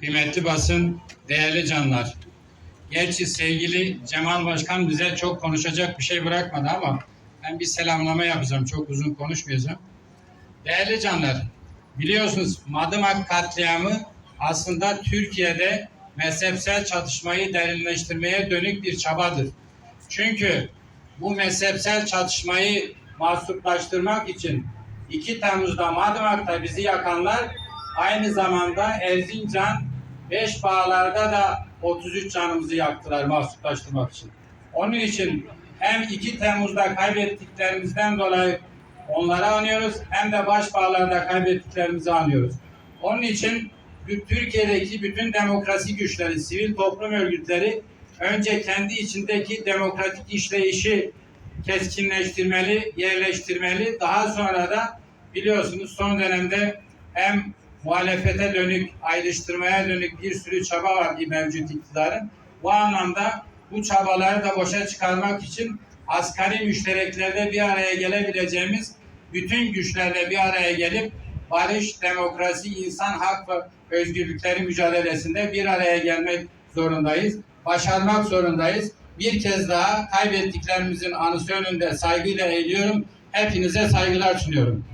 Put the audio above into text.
Kıymetli basın, değerli canlar. Gerçi sevgili Cemal Başkan bize çok konuşacak bir şey bırakmadı ama ben bir selamlama yapacağım. Çok uzun konuşmayacağım. Değerli canlar, biliyorsunuz Madımak katliamı aslında Türkiye'de mezhepsel çatışmayı derinleştirmeye dönük bir çabadır. Çünkü bu mezhepsel çatışmayı mahsuplaştırmak için 2 Temmuz'da Madımak'ta bizi yakanlar aynı zamanda Erzincan, Beş Bağlar'da da 33 canımızı yaktılar mahsuplaştırmak için. Onun için hem 2 Temmuz'da kaybettiklerimizden dolayı onları anıyoruz hem de Başbağlar'da kaybettiklerimizi anıyoruz. Onun için Türkiye'deki bütün demokrasi güçleri, sivil toplum örgütleri önce kendi içindeki demokratik işleyişi keskinleştirmeli, yerleştirmeli. Daha sonra da biliyorsunuz son dönemde hem muhalefete dönük, ayrıştırmaya dönük bir sürü çaba var bir mevcut iktidarın. Bu anlamda bu çabaları da boşa çıkarmak için asgari müştereklerde bir araya gelebileceğimiz bütün güçlerle bir araya gelip barış, demokrasi, insan hak ve özgürlükleri mücadelesinde bir araya gelmek zorundayız. Başarmak zorundayız. Bir kez daha kaybettiklerimizin anısı önünde saygıyla eğiliyorum. Hepinize saygılar sunuyorum.